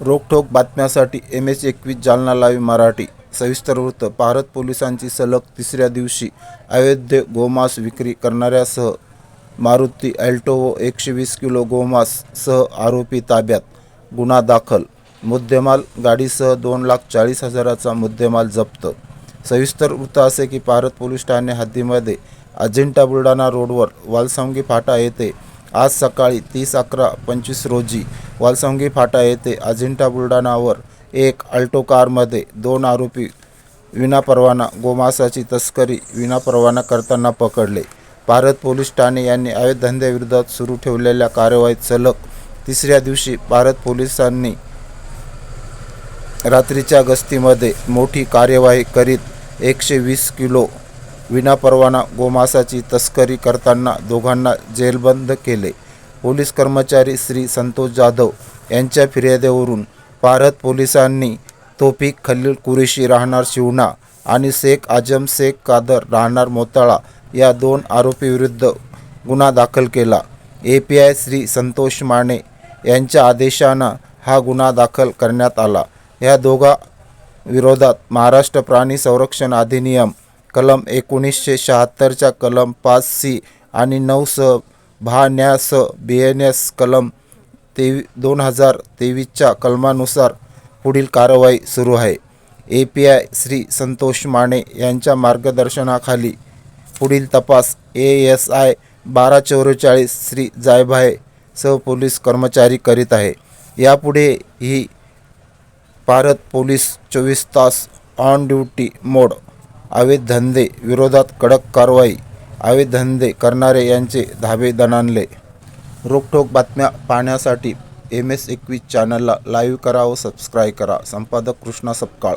रोखोक बातम्यासाठी M H एकवीस Jalna live Marathi. सविस्तर वृत्त भारत पोलिसांची सलग तिसऱ्या दिवशी अवैध गोमांस विक्री करणाऱ्यासह मारुती अल्टो व एकशे वीस किलो गोमांस सह आरोपी ताब्यात गुन्हा दाखल मुद्देमाल गाडीसह दोन लाख चाळीस हजाराचा मुद्देमाल जप्त. सविस्तर वृत्त असे की भारत पोलीस ठाणे हद्दीमध्ये अजिंठा बुलढाणा रोडवर वालसांगी फाटा येथे आज सकाळी तीस अकरा पंचवीस रोजी वालसंगी फाटा येथे अजिंठा बुलढाणावर एक अल्टो कारमध्ये दोन आरोपी विनापरवाना गोमांसाची तस्करी विनापरवाना करताना पकडले. भारत पोलीस ठाणे यांनी अवैध धंद्याविरोधात सुरू ठेवलेल्या कारवाईत सलग तिसऱ्या दिवशी भारत पोलिसांनी रात्रीच्या गस्तीमध्ये मोठी कार्यवाही करीत एकशे वीस किलो विनापरवाना गोमासाची तस्करी करताना दोघांना जेलबंद केले. पोलीस कर्मचारी श्री संतोष जाधव यांच्या फिर्यादीवरून भारत पोलिसांनी तोफिक खलील कुरेशी राहणार शिवना आणि शेख आजम शेख कादर राहणार मोताळा या दोन आरोपीविरुद्ध गुन्हा दाखल केला. A P I Shri Santosh Mane यांच्या आदेशानं हा गुन्हा दाखल करण्यात आला. या दोघा विरोधात महाराष्ट्र प्राणी संरक्षण अधिनियम कलम एकोणीसशे शहात्तरच्या कलम पाच सी आणि नऊ स भा न्या बी एन एस कलम तेवी दोन हजार तेवीसच्या कलमानुसार पुढील कारवाई सुरू आहे. A P I Shri Santosh Mane यांच्या मार्गदर्शनाखाली पुढील तपास ए एस आय बारा चौवेचाळीस श्री जायभाय सह पोलीस कर्मचारी करीत आहे. यापुढे ही भारत पोलीस चोवीस तास ऑन ड्युटी मोड अवैध धंदे विरोधात कडक कारवाई अवैध धंदे करणारे यांचे धाबे दणाणले. रोखोक बातम्या पाहण्यासाठी एम एस एकवीस चॅनलला लाईव्ह करा व सबस्क्राईब करा. संपादक कृष्णा सपकाळ.